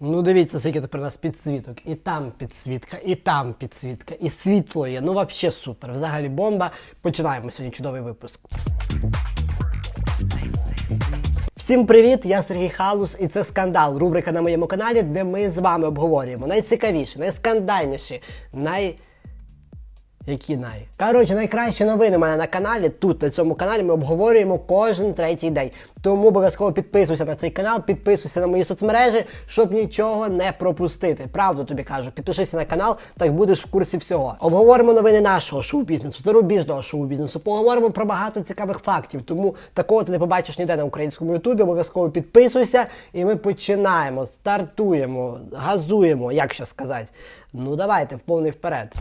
Ну дивіться, скільки тепер у нас підсвіток. І там підсвітка, і там підсвітка, і світло є. Ну взагалі супер. Взагалі бомба. Починаємо сьогодні чудовий випуск. Всім привіт! Я Сергій Халус, і це скандал. Рубрика на моєму каналі, де ми з вами обговорюємо найцікавіші, найскандальніші, най. Які най? Коротше, найкращі новини у мене на каналі. Тут на цьому каналі ми обговорюємо кожен третій день. Тому обов'язково підписуйся на цей канал, підписуйся на мої соцмережі, щоб нічого не пропустити. Правду тобі кажу, підпишися на канал, так будеш в курсі всього. Обговоримо новини нашого шоу-бізнесу, зарубіжного шоу-бізнесу. Поговоримо про багато цікавих фактів. Тому такого ти не побачиш ніде на українському ютубі. Обов'язково підписуйся, і ми починаємо, стартуємо, газуємо, як що сказати. Ну давайте в повний вперед.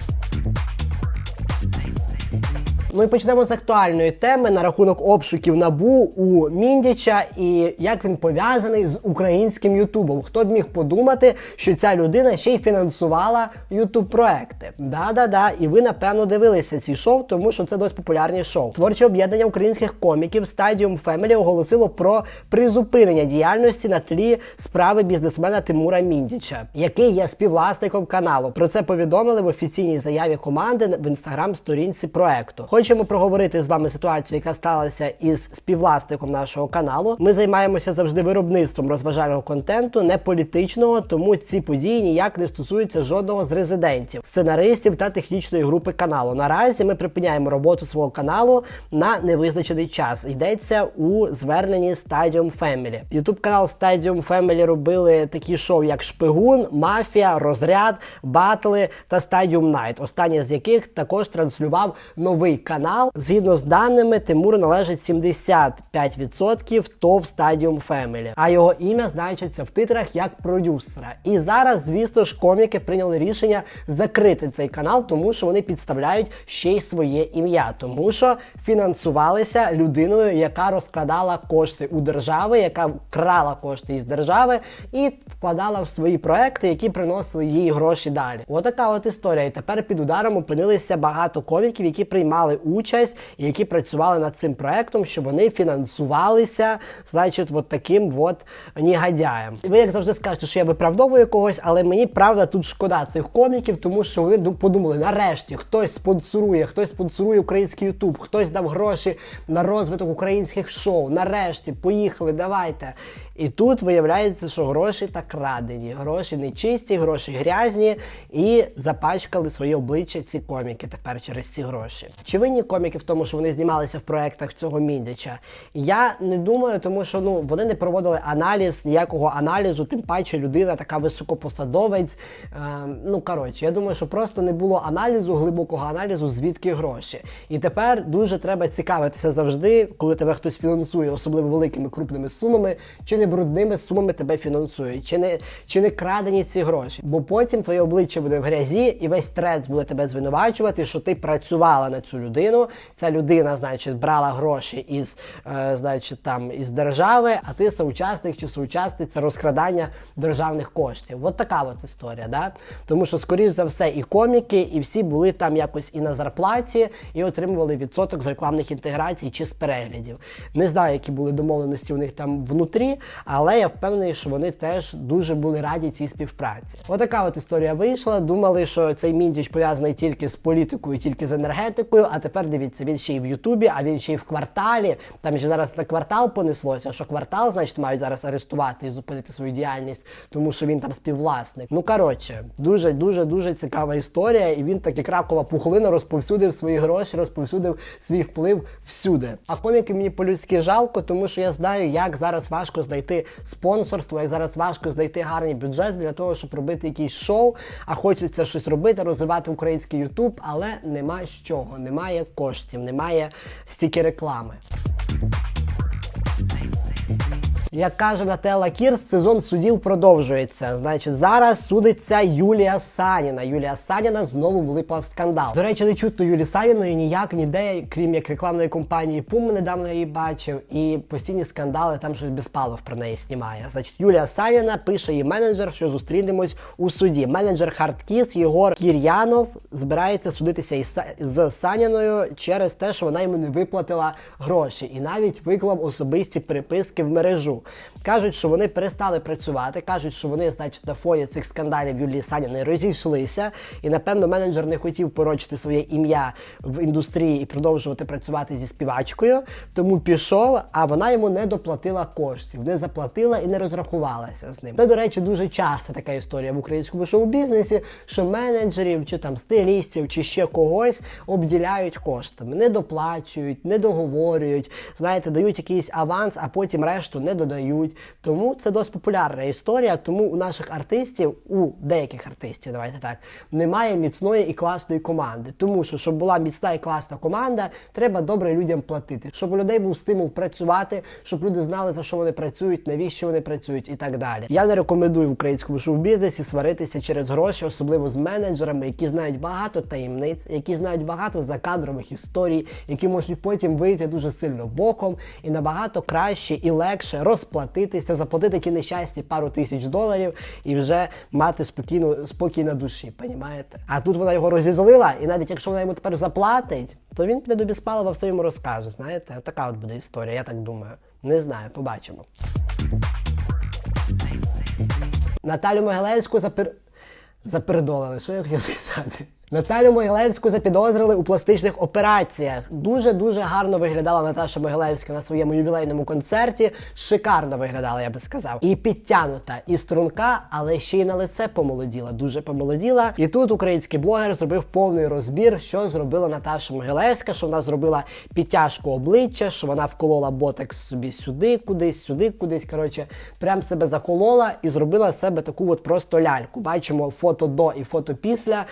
Ми почнемо з актуальної теми на рахунок обшуків набу у Міндіча і як він пов'язаний з українським Ютубом. Хто б міг подумати, що ця людина ще й фінансувала Ютуб проекти? Да-да-да, і ви напевно дивилися ці шоу, тому що це досить популярні шоу. Творче об'єднання українських коміків Stadium Family оголосило про призупинення діяльності на тлі справи бізнесмена Тимура Міндіча, який є співвласником каналу. Про це повідомили в офіційній заяві команди в інстаграм-сторінці проекту. Хочемо проговорити з вами ситуацію, яка сталася із співвласником нашого каналу. Ми займаємося завжди виробництвом розважального контенту, не політичного, тому ці події ніяк не стосуються жодного з резидентів, сценаристів та технічної групи каналу. Наразі ми припиняємо роботу свого каналу на невизначений час. Йдеться у зверненні Stadium Family. Ютуб канал Stadium Family робили такі шоу, як Шпигун, Мафія, Розряд, Батли та Stadium Night, останнє з яких також транслював новий канал. Згідно з даними, Тимуру належить 75% ТОВ Stadium Family, а його ім'я значиться в титрах як продюсера. І зараз, звісно ж, коміки прийняли рішення закрити цей канал, тому що вони підставляють ще й своє ім'я, тому що фінансувалися людиною, яка розкрадала кошти у держави, яка крала кошти із держави і вкладала в свої проекти, які приносили їй гроші далі. Отака от історія. І тепер під ударом опинилися багато коміків, які приймали участь і які працювали над цим проектом, щоб вони фінансувалися, значить, от таким от негодяєм. Ви як завжди скажете, що я виправдовую когось, але мені правда тут шкода цих коміків, тому що вони ду- подумали, нарешті хтось спонсорує, хтось спонсорує український Ютуб, хтось дав гроші на розвиток українських шоу. Нарешті, поїхали, давайте. І тут виявляється, що гроші так крадені, гроші нечисті, гроші грязні, і запачкали своє обличчя ці коміки тепер через ці гроші. Чи винні коміки в тому, що вони знімалися в проектах цього міндяча? Я не думаю, тому що ну вони не проводили аналіз, ніякого аналізу, тим паче людина така високопосадовець. Е, ну коротше, я думаю, що просто не було аналізу, глибокого аналізу, звідки гроші. І тепер дуже треба цікавитися завжди, коли тебе хтось фінансує, особливо великими крупними сумами, чи не брудними сумами тебе фінансують, чи не, чи не крадені ці гроші. Бо потім твоє обличчя буде в грязі, і весь трец буде тебе звинувачувати, що ти працювала на цю людину. Ця людина, значить, брала гроші із, е, значить, там із держави, а ти соучасник чи соучасниця розкрадання державних коштів. От така от історія, да? Тому що, скоріш за все, і коміки, і всі були там якось і на зарплаті, і отримували відсоток з рекламних інтеграцій чи з переглядів. Не знаю, які були домовленості у них там внутрі, але я впевнений, що вони теж дуже були раді цій співпраці. Отака от історія вийшла. Думали, що цей міндіч пов'язаний тільки з політикою, тільки з енергетикою. А тепер дивіться, він ще й в Ютубі, а він ще й в кварталі. Там же зараз на квартал понеслося, що квартал, значить, мають зараз арестувати і зупинити свою діяльність, тому що він там співвласник. Ну коротше, дуже дуже дуже цікава історія, і він так як ракова пухлина розповсюдив свої гроші, розповсюдив свій вплив всюди. А коміки мені по-людськи жалко, тому що я знаю, як зараз важко знайти спонсорство, як зараз важко знайти гарний бюджет для того, щоб робити якісь шоу. А хочеться щось робити, розвивати український Ютуб, але нема з чого, немає коштів, немає стільки реклами. Як каже Нателла Кірс, сезон судів продовжується. Значить, зараз судиться Юлія Саніна. Юлія Саніна знову влипла в скандал. До речі, не чутно Юлі Саніної ніяк ніде, крім як рекламної компанії Пум, недавно її бачив, і постійні скандали там щось Безпалов про неї знімає. Значить, Юлія Саніна пише їй менеджер, що зустрінемось у суді. Менеджер Хардкіс Єгор Кір'янов збирається судитися із з Саніною через те, що вона йому не виплатила гроші, і навіть виклав особисті переписки в мережу. Кажуть, що вони перестали працювати, кажуть, що вони, значить, на фоні цих скандалів Юлії Саніної розійшлися, і напевно менеджер не хотів порочити своє ім'я в індустрії і продовжувати працювати зі співачкою, тому пішов, а вона йому не доплатила коштів, не заплатила і не розрахувалася з ним. Це, до речі, дуже часто така історія в українському шоу-бізнесі, що менеджерів чи там стилістів, чи ще когось обділяють коштами, не доплачують, не договорюють, знаєте, дають якийсь аванс, а потім решту не додають. Тому це досить популярна історія. Тому у наших артистів, у деяких артистів, давайте так, немає міцної і класної команди. Тому що, щоб була міцна і класна команда, треба добре людям платити, щоб у людей був стимул працювати, щоб люди знали за що вони працюють, навіщо вони працюють і так далі. Я не рекомендую в українському шоу-бізнесі сваритися через гроші, особливо з менеджерами, які знають багато таємниць, які знають багато закадрових історій, які можуть потім вийти дуже сильно боком і набагато краще і легше розплатитися, заплатити ті нещасті пару тисяч доларів і вже мати спокійну спокій на душі. Понімаєте? А тут вона його розізлила, і навіть якщо вона йому тепер заплатить, то він піде до Біспалова все йому розкаже. Знаєте, така от буде історія, я так думаю. Не знаю, побачимо. Наталю Могилевську запер... запередолили. Що я хотів сказати? Наталю Могилевську запідозрили у пластичних операціях. Дуже дуже гарно виглядала Наташа Могилевська на своєму ювілейному концерті. Шикарно виглядала, я би сказав. І підтянута, і струнка, але ще й на лице помолоділа. Дуже помолоділа. І тут український блогер зробив повний розбір, що зробила Наташа Могилевська, що вона зробила підтяжку обличчя, що вона вколола ботекс собі сюди, кудись, сюди, кудись. Коротше, прям себе заколола і зробила себе таку от просто ляльку. Бачимо фото до і фото після.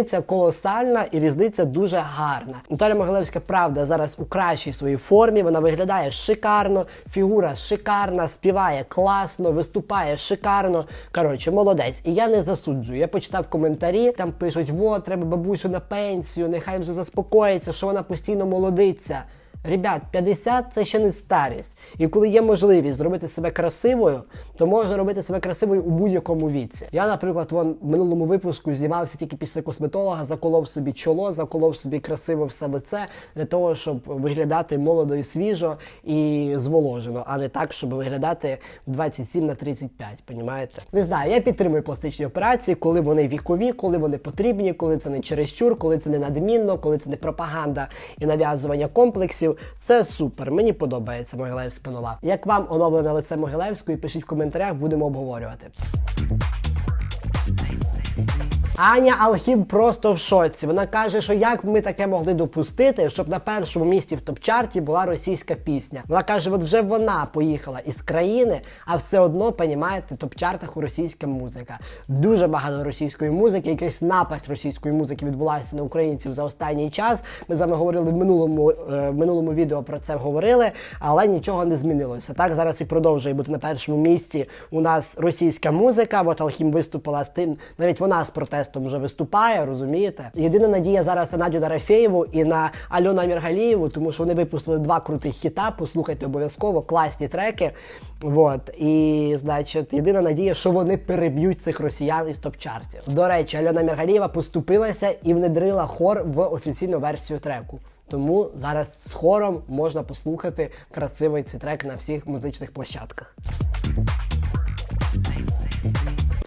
Різниця колосальна і різниця дуже гарна. Наталя Могилевська, правда, зараз у кращій своїй формі. Вона виглядає шикарно, фігура шикарна, співає класно, виступає шикарно. Коротше, молодець. І я не засуджую. Я почитав коментарі, там пишуть: во, треба бабусю на пенсію, нехай вже заспокоїться, що вона постійно молодиться. Ребят, 50 це ще не старість. І коли є можливість зробити себе красивою, то можна робити себе красивою у будь-якому віці. Я, наприклад, вон в минулому випуску знімався тільки після косметолога, заколов собі чоло, заколов собі красиво все лице для того, щоб виглядати молодо і свіжо і зволожено, а не так, щоб виглядати 27 на 35, понімаєте? Не знаю, я підтримую пластичні операції, коли вони вікові, коли вони потрібні, коли це не чересчур, коли це не надмінно, коли це не пропаганда і нав'язування комплексів. Це супер. Мені подобається Могилевська нова. Як вам оновлене лице Могилевської, пишіть в коментарях, будемо обговорювати. Аня Алхім просто в шоці. Вона каже, що як ми таке могли допустити, щоб на першому місці в топ-чарті була російська пісня. Вона каже, от вже вона поїхала із країни, а все одно, понімаєте, в топ-чартах у російська музика. Дуже багато російської музики, якась напасть російської музики відбулася на українців за останній час. Ми з вами говорили в минулому, е, минулому відео про це говорили, але нічого не змінилося. Так зараз і продовжує бути на першому місці у нас російська музика. От Алхім виступила з тим, навіть вона з протестом вже виступає, розумієте? Єдина надія зараз на Надю Дарафєєву і на Альону Аміргалієву, тому що вони випустили два крутих хіта. Послухайте обов'язково класні треки. Вот. І, значить, єдина надія, що вони переб'ють цих росіян із топ-чартів. До речі, Альона Міргалієва поступилася і внедрила хор в офіційну версію треку. Тому зараз з хором можна послухати красивий цей трек на всіх музичних площадках.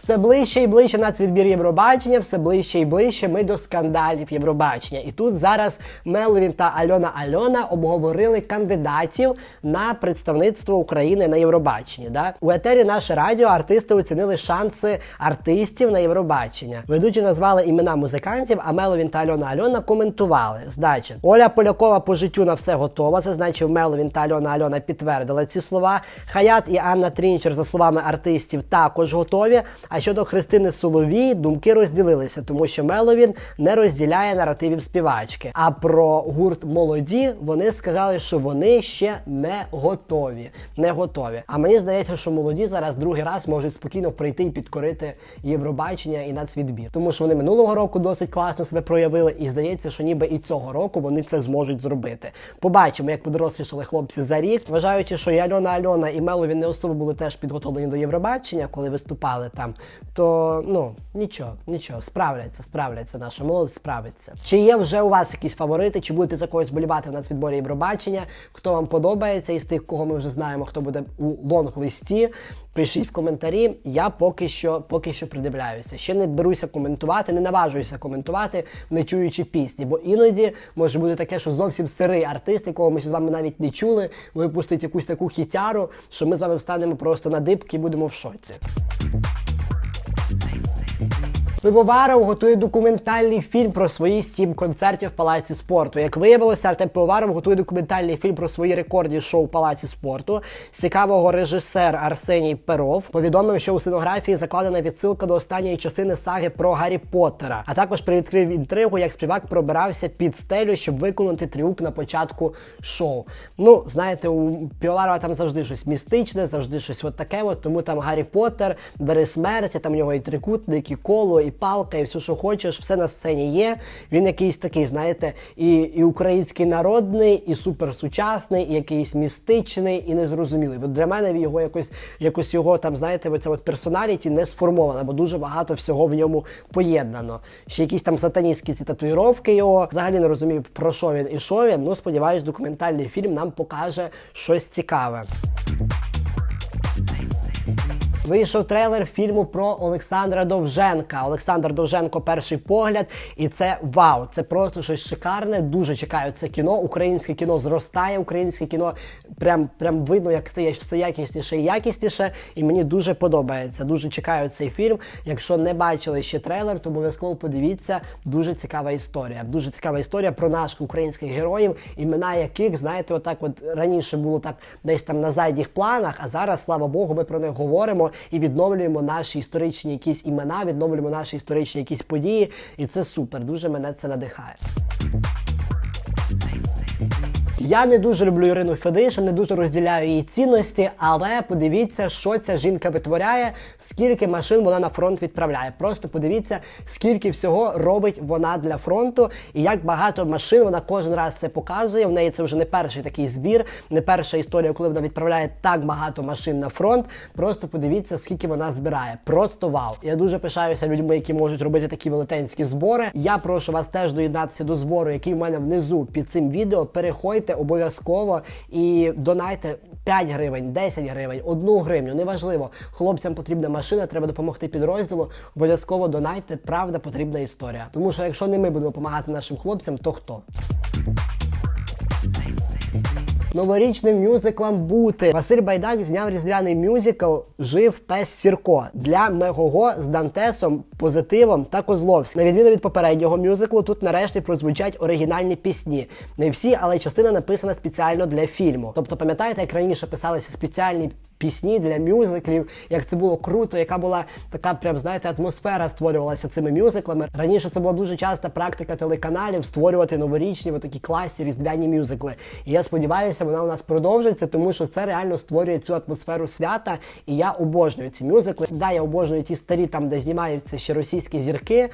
Все ближче і ближче нацвідбір Євробачення, все ближче і ближче ми до скандалів Євробачення. І тут зараз Меловін та Альона Альона обговорили кандидатів на представництво України на Євробаченні. Да? У етері наше радіо артисти оцінили шанси артистів на Євробачення. Ведучі назвали імена музикантів, а Меловін та Альона Альона коментували. Здачі Оля Полякова по життю на все готова. Зазначив Меловін та Альона Альона підтвердила ці слова. Хаят і Анна Трінчер, за словами артистів, також готові. А щодо Христини Соловій, думки розділилися, тому що Меловін не розділяє наративів співачки. А про гурт молоді вони сказали, що вони ще не готові. Не готові. А мені здається, що молоді зараз другий раз можуть спокійно прийти і підкорити Євробачення і нацвідбір. Тому що вони минулого року досить класно себе проявили, і здається, що ніби і цього року вони це зможуть зробити. Побачимо, як подорослішали хлопці за рік, вважаючи, що і Альона Альона і Меловін не особо були теж підготовлені до Євробачення, коли виступали там то ну нічого, нічого, справляться, справляться наша молодь, справиться. Чи є вже у вас якісь фаворити, чи будете за когось болівати в нацвідборі Євробачення? Хто вам подобається із тих, кого ми вже знаємо, хто буде у лонг-листі? Пишіть в коментарі. Я поки що поки що придивляюся. Ще не беруся коментувати, не наважуюся коментувати, не чуючи пісні. Бо іноді може бути таке, що зовсім сирий артист, якого ми з вами навіть не чули, випустить якусь таку хітяру, що ми з вами встанемо просто на дибки і будемо в шоці. Пивоваров готує документальний фільм про свої сім концертів в палаці спорту. Як виявилося, Артем Пивоваров готує документальний фільм про свої рекордні шоу в палаці спорту. Цікавого режисер Арсеній Перов повідомив, що у сценографії закладена відсилка до останньої частини саги про Гаррі Поттера. А також привідкрив інтригу, як співак пробирався під стелю, щоб виконати трюк на початку шоу. Ну, знаєте, у Півоварова там завжди щось містичне, завжди щось от таке. От, тому там Гаррі Поттер, Дари смерті, там у нього і трикутник, і коло, і палка, і все, що хочеш, все на сцені є. Він якийсь такий, знаєте, і, і український народний, і суперсучасний, і якийсь містичний, і незрозумілий. От для мене його якось, якось його там, знаєте, оця от персоналіті не сформована, бо дуже багато всього в ньому поєднано. Ще якісь там сатаністські ці татуїровки його. Взагалі не розумів, про що він і що він. Ну, сподіваюсь, документальний фільм нам покаже щось цікаве. Вийшов трейлер фільму про Олександра Довженка. Олександр Довженко перший погляд, і це вау! Це просто щось шикарне. Дуже чекаю це кіно. Українське кіно зростає. Українське кіно прям прям видно, як стає все якісніше і якісніше. І мені дуже подобається. Дуже чекаю цей фільм. Якщо не бачили ще трейлер, то обов'язково подивіться. Дуже цікава історія. Дуже цікава історія про наших українських героїв, імена яких, знаєте, отак, от раніше було так десь там на задніх планах, а зараз, слава Богу, ми про них говоримо і відновлюємо наші історичні якісь імена, відновлюємо наші історичні якісь події. І це супер. Дуже мене це надихає. Я не дуже люблю Ірину Федишин, не дуже розділяю її цінності, але подивіться, що ця жінка витворяє, скільки машин вона на фронт відправляє. Просто подивіться, скільки всього робить вона для фронту, і як багато машин вона кожен раз це показує. В неї це вже не перший такий збір, не перша історія, коли вона відправляє так багато машин на фронт. Просто подивіться, скільки вона збирає. Просто вау! Я дуже пишаюся людьми, які можуть робити такі велетенські збори. Я прошу вас теж доєднатися до збору, який в мене внизу під цим відео. Переходьте обов'язково і донайте 5 гривень, 10 гривень, 1 гривню. Неважливо. Хлопцям потрібна машина, треба допомогти підрозділу. Обов'язково донайте. Правда, потрібна історія. Тому що якщо не ми будемо допомагати нашим хлопцям, то хто? Новорічним мюзиклом бути. Василь Байдак зняв різдвяний мюзикл Жив пес Сірко для Мегого з Дантесом, Позитивом та Козловським. На відміну від попереднього мюзиклу, тут нарешті прозвучать оригінальні пісні. Не всі, але частина написана спеціально для фільму. Тобто, пам'ятаєте, як раніше писалися спеціальні пісні для мюзиклів, як це було круто, яка була така, прям знаєте, атмосфера створювалася цими мюзиклами. Раніше це була дуже часта практика телеканалів створювати новорічні такі класні різдвяні мюзикли. І я сподіваюся, вона у нас продовжиться, тому що це реально створює цю атмосферу свята. І я обожнюю ці мюзикли. Да, я обожнюю ті старі, там де знімаються ще російські зірки.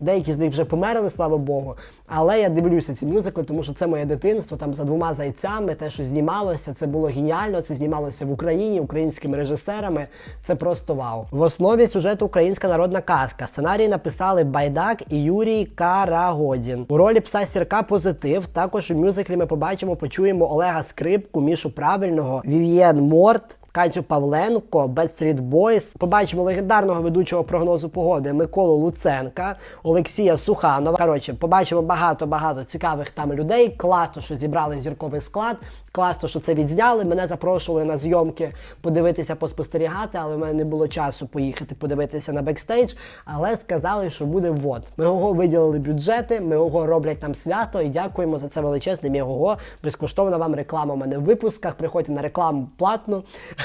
Деякі з них вже померли, слава Богу. Але я дивлюся ці мюзикли, тому що це моє дитинство. Там за двома зайцями, те, що знімалося, це було геніально. Це знімалося в Україні, українськими режисерами. Це просто вау. В основі сюжету українська народна казка. Сценарій написали Байдак і Юрій Карагодін. У ролі пса сірка позитив. Також у мюзиклі ми побачимо, почуємо Олега Скрипку, Мішу Правильного, Вів'єн Морт. Катю Павленко, Backstreet Boys. Побачимо легендарного ведучого прогнозу погоди Миколу Луценка, Олексія Суханова. Коротше, побачимо багато-багато цікавих там людей. Класно, що зібрали зірковий склад. Класно, що це відзняли. Мене запрошували на зйомки подивитися, поспостерігати, але в мене не було часу поїхати подивитися на бекстейдж. Але сказали, що буде вот. Мегого виділили бюджети, Мегого роблять там свято і дякуємо за це величезне Мегого. Безкоштовна вам реклама у мене в випусках. Приходьте на рекламу платну.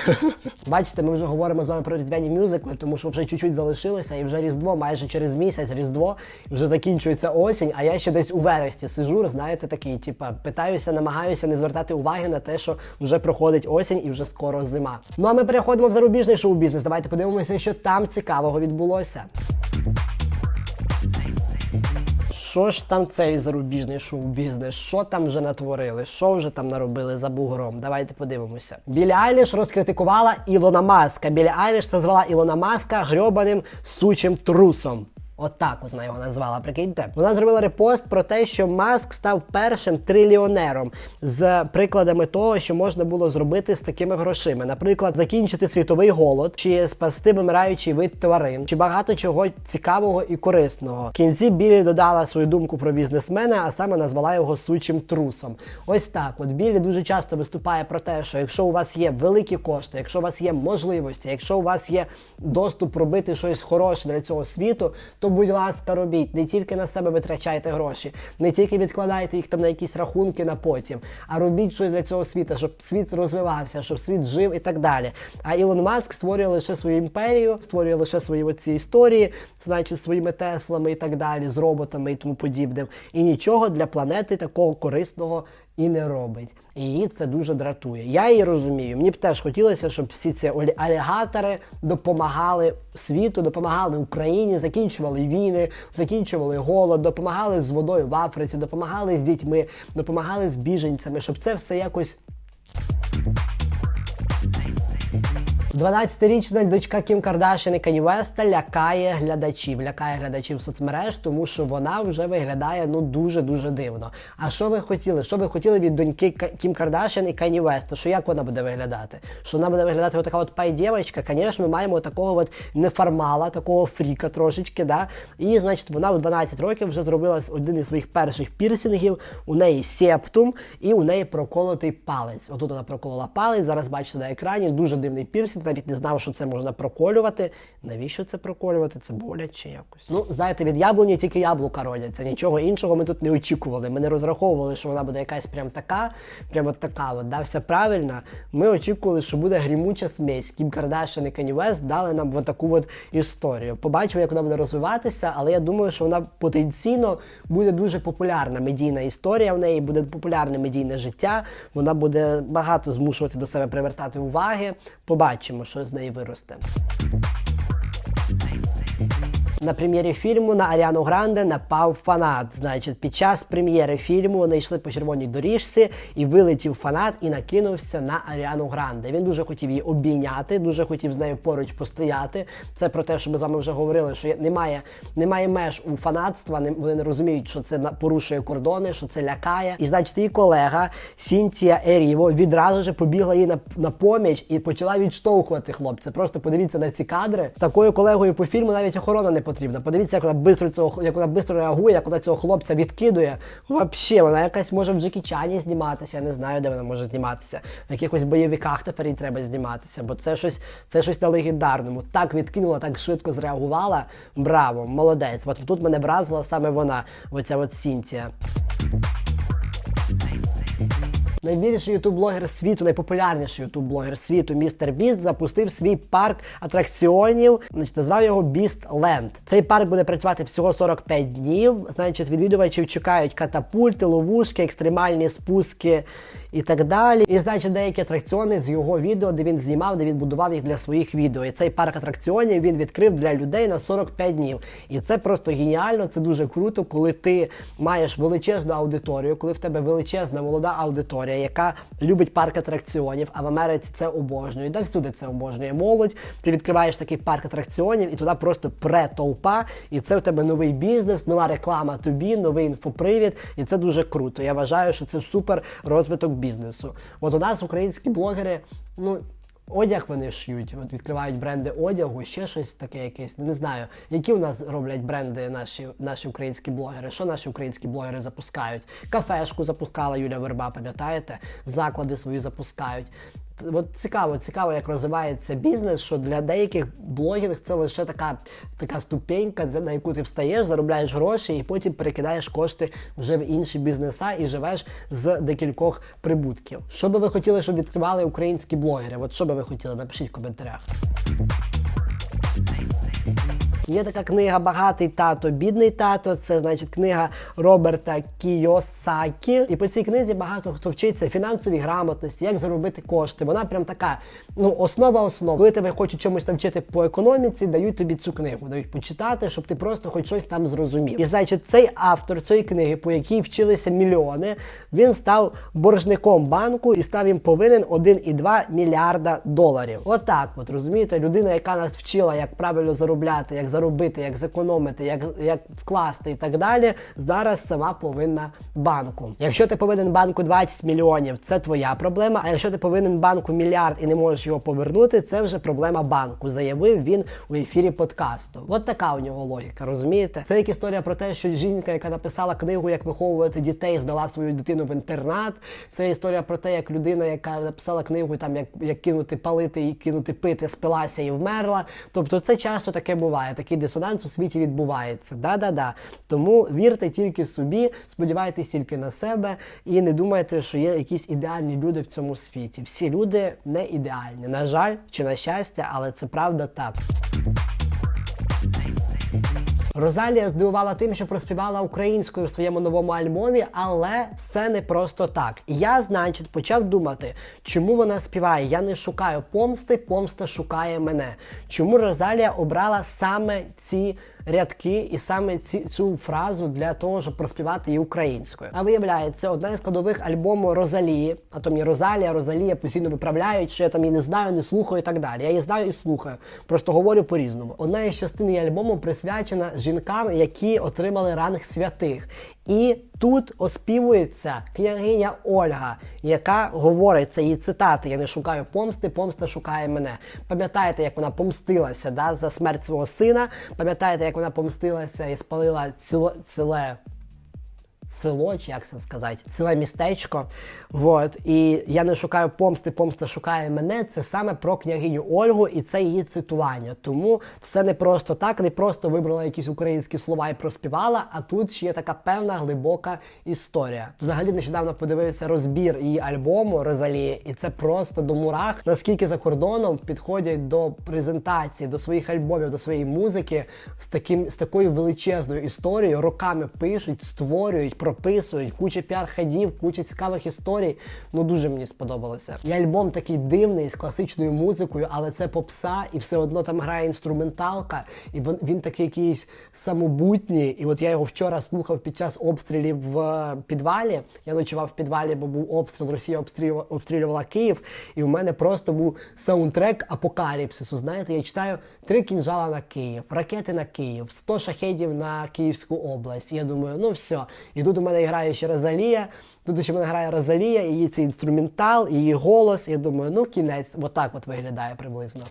Бачите, ми вже говоримо з вами про різдвяні мюзикли, тому що вже чуть-чуть залишилося, і вже Різдво, майже через місяць Різдво, вже закінчується осінь, а я ще десь у вересні сижу, знаєте, такий, типа, питаюся, намагаюся не звертати уваги на те, що вже проходить осінь і вже скоро зима. Ну а ми переходимо в зарубіжний шоу-бізнес. Давайте подивимося, що там цікавого відбулося. Що ж там цей зарубіжний шоу-бізнес? Що там вже натворили? Що вже там наробили за бугром? Давайте подивимося. Білі Айліш розкритикувала Ілона Маска. Білі Айліш назвала Ілона Маска грьобаним сучим трусом. Отак от вона його назвала, прикиньте. Вона зробила репост про те, що Маск став першим трильйонером з прикладами того, що можна було зробити з такими грошима. Наприклад, закінчити світовий голод, чи спасти вимираючий вид тварин, чи багато чого цікавого і корисного. В кінці Білі додала свою думку про бізнесмена, а саме назвала його сучим трусом. Ось так. От Білі дуже часто виступає про те, що якщо у вас є великі кошти, якщо у вас є можливості, якщо у вас є доступ робити щось хороше для цього світу, то будь ласка, робіть. Не тільки на себе витрачайте гроші, не тільки відкладайте їх там на якісь рахунки на потім, а робіть щось для цього світу, щоб світ розвивався, щоб світ жив і так далі. А Ілон Маск створює лише свою імперію, створює лише свої оці історії, значить, своїми теслами і так далі, з роботами і тому подібним. І нічого для планети такого корисного і не робить. І її це дуже дратує. Я її розумію. Мені б теж хотілося, щоб всі ці алігатори допомагали світу, допомагали Україні, закінчували війни, закінчували голод, допомагали з водою в Африці, допомагали з дітьми, допомагали з біженцями, щоб це все якось 12-річна дочка Кім Кардашян і Веста лякає глядачів, лякає глядачів соцмереж, тому що вона вже виглядає ну дуже дуже дивно. А що ви хотіли? Що ви хотіли від доньки Кім Кардашян і Кані Веста? Що як вона буде виглядати? Що вона буде виглядати отака от пай-дівочка? Звісно, ми маємо такого от неформала, такого фріка трошечки, да? І значить, вона в 12 років вже зробила один із своїх перших пірсингів. У неї септум, і у неї проколотий палець. Отут вона проколола палець. Зараз бачите на екрані. Дуже дивний пірсинг. Навіть не знав, що це можна проколювати. Навіщо це проколювати? Це боляче якось. Ну, знаєте, від яблуні тільки яблука родяться. Нічого іншого ми тут не очікували. Ми не розраховували, що вона буде якась прям така, прям от така. От, да, все правильно. Ми очікували, що буде грімуча смесь. Кім Кардашян і Кані Вест дали нам от таку от історію. Побачимо, як вона буде розвиватися, але я думаю, що вона потенційно буде дуже популярна медійна історія в неї, буде популярне медійне життя. Вона буде багато змушувати до себе привертати уваги. Побачимо, що з неї виросте. На прем'єрі фільму на Аріану Гранде напав фанат. Значить, під час прем'єри фільму вони йшли по червоній доріжці і вилетів фанат і накинувся на Аріану Гранде. Він дуже хотів її обійняти, дуже хотів з нею поруч постояти. Це про те, що ми з вами вже говорили, що немає, немає меж у фанатства. Вони не розуміють, що це порушує кордони, що це лякає. І значить, її колега Сінтія Еріво відразу ж побігла їй на, на поміч і почала відштовхувати хлопця. Просто подивіться на ці кадри. Такою колегою по фільму навіть охорона не потрібна. Подивіться, як вона бистро цього як вона бистро реагує, як вона цього хлопця відкидує. Взагалі, вона якась може в Джекі Чані зніматися. Я не знаю, де вона може зніматися. В якихось бойовиках тепер їй треба зніматися, бо це щось, це щось на легендарному. Так відкинула, так швидко зреагувала. Браво, молодець. От тут мене вразила саме вона, оця от Сінтія. Найбільший ютуб-блогер світу, найпопулярніший ютуб-блогер світу, містер Біст, запустив свій парк атракціонів, значить, назвав його Біст Ленд. Цей парк буде працювати всього 45 днів. Значить, відвідувачів чекають катапульти, ловушки, екстремальні спуски і так далі. І значить, деякі атракціони з його відео, де він знімав, де він будував їх для своїх відео. І цей парк атракціонів він відкрив для людей на 45 днів. І це просто геніально, це дуже круто, коли ти маєш величезну аудиторію, коли в тебе величезна молода аудиторія, яка любить парк атракціонів, а в Америці це обожнює. Да всюди це обожнює молодь. Ти відкриваєш такий парк атракціонів, і туди просто пре толпа, і це у тебе новий бізнес, нова реклама тобі, новий інфопривід, і це дуже круто. Я вважаю, що це супер розвиток бізнесу. От у нас українські блогери, ну. Одяг вони шьють, от відкривають бренди одягу, ще щось таке якесь. Не знаю, які у нас роблять бренди наші, наші українські блогери. Що наші українські блогери запускають? Кафешку запускала Юля Верба, пам'ятаєте? Заклади свої запускають. От цікаво, цікаво, як розвивається бізнес, що для деяких блогерів це лише така, така ступенька, на яку ти встаєш, заробляєш гроші і потім перекидаєш кошти вже в інші бізнеса і живеш з декількох прибутків. Що би ви хотіли, щоб відкривали українські блогери? От що би ви хотіли? Напишіть в коментарях. Є така книга Багатий тато, бідний тато. Це значить книга Роберта Кійосакі. І по цій книзі багато хто вчиться фінансовій грамотності, як заробити кошти. Вона прям така, ну, основа основ. Коли тебе хочуть чомусь навчити по економіці, дають тобі цю книгу, дають почитати, щоб ти просто хоч щось там зрозумів. І значить, цей автор цієї книги, по якій вчилися мільйони, він став боржником банку і став їм повинен 1,2 мільярда доларів. Отак, от розумієте, людина, яка нас вчила, як правильно заробляти, як заробити, як зекономити, як, як вкласти і так далі, зараз сама повинна банку. Якщо ти повинен банку 20 мільйонів, це твоя проблема. А якщо ти повинен банку мільярд і не можеш його повернути, це вже проблема банку. Заявив він у ефірі подкасту. От така у нього логіка, розумієте? Це як історія про те, що жінка, яка написала книгу, як виховувати дітей, здала свою дитину в інтернат. Це історія про те, як людина, яка написала книгу, там як, як кинути палити і кинути пити, спилася і вмерла. Тобто, це часто таке буває. Такий дисонанс у світі відбувається. Да-да-да. Тому вірте тільки собі, сподівайтесь тільки на себе і не думайте, що є якісь ідеальні люди в цьому світі. Всі люди не ідеальні. На жаль, чи на щастя, але це правда так. Розалія здивувала тим, що проспівала українською в своєму новому альбомі, але все не просто так. Я, значить, почав думати, чому вона співає. Я не шукаю помсти, помста шукає мене. Чому Розалія обрала саме ці рядки і саме ці, цю фразу для того, щоб проспівати її українською. А виявляється, одна із складових альбому Розалії, а то мені Розалія, Розалія постійно виправляють, що я там її не знаю, не слухаю і так далі. Я її знаю і слухаю. Просто говорю по-різному. Одна із частин її альбому присвячена жінкам, які отримали ранг святих. І тут оспівується княгиня Ольга, яка говорить це її цитати: Я не шукаю помсти, помста шукає мене. Пам'ятаєте, як вона помстилася да, за смерть свого сина? Пам'ятаєте, як вона помстилася і спалила ціло, ціле село, чи як це сказати, ціле містечко. Вот. І я не шукаю помсти, помста шукає мене. Це саме про княгиню Ольгу, і це її цитування. Тому все не просто так, не просто вибрала якісь українські слова і проспівала, а тут ще є така певна глибока історія. Взагалі нещодавно подивився розбір її альбому Розалії, і це просто до мурах. Наскільки за кордоном підходять до презентації, до своїх альбомів, до своєї музики з таким з такою величезною історією, роками пишуть, створюють, прописують, куча піар-ходів, куча цікавих історій. Ну дуже мені сподобалося. І альбом такий дивний з класичною музикою, але це попса, і все одно там грає інструменталка, і він, він такий якийсь самобутній. І от я його вчора слухав під час обстрілів в е, підвалі. Я ночував в підвалі, бо був обстріл, Росія обстрілювала, обстрілювала Київ, і в мене просто був саундтрек апокаліпсису. Знаєте, я читаю три кінжала на Київ, ракети на Київ, 100 шахедів на Київську область. І я думаю, ну все. І тут у мене грає ще Розалія. Тут ще в мене грає Розалія, і її цей інструментал, її голос. Я думаю, ну кінець, отак от виглядає приблизно.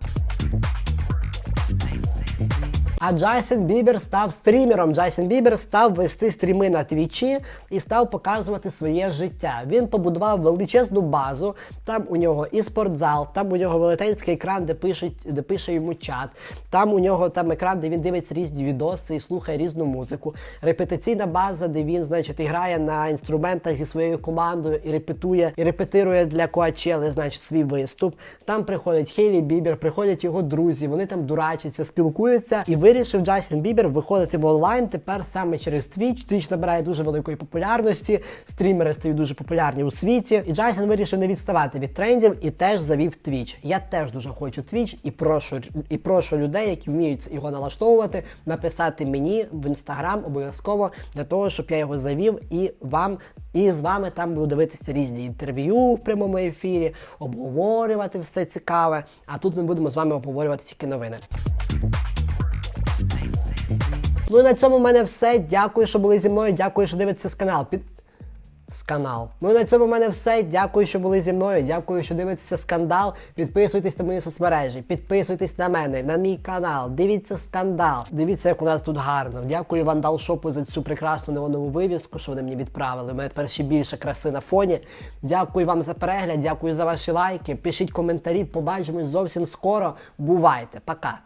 А Джайсон Бібер став стрімером. Джайсон Бібер став вести стріми на твічі і став показувати своє життя. Він побудував величезну базу. Там у нього і спортзал, там у нього велетенський екран, де пише, де пише йому чат. Там у нього там екран, де він дивиться різні відоси і слухає різну музику. Репетиційна база, де він, значить, грає на інструментах зі своєю командою і репетує, і репетирує для Коачели, значить, свій виступ. Там приходить Хейлі Бібер, приходять його друзі, вони там дурачаться, спілкуються. І вирішив Джастін Бібер виходити в онлайн тепер саме через Twitch. Twitch набирає дуже великої популярності, стрімери стають дуже популярні у світі. І Джастін вирішив не відставати від трендів і теж завів Twitch. Я теж дуже хочу Twitch і прошу і прошу людей, які вміють його налаштовувати, написати мені в інстаграм обов'язково для того, щоб я його завів і вам. І з вами там буду дивитися різні інтерв'ю в прямому ефірі, обговорювати все цікаве. А тут ми будемо з вами обговорювати тільки новини. Ну і на цьому в мене все. Дякую, що були зі мною. Дякую, що дивитеся з канал. Під... З канал. Ну і на цьому в мене все. Дякую, що були зі мною. Дякую, що дивитеся скандал. Підписуйтесь на мої соцмережі, підписуйтесь на мене, на мій канал. Дивіться скандал. Дивіться, як у нас тут гарно. Дякую Вандал Шопу за цю прекрасну неонову вивіску, що вони мені відправили. У мене тепер ще більше краси на фоні. Дякую вам за перегляд, дякую за ваші лайки. Пишіть коментарі. Побачимось зовсім скоро. Бувайте, пока.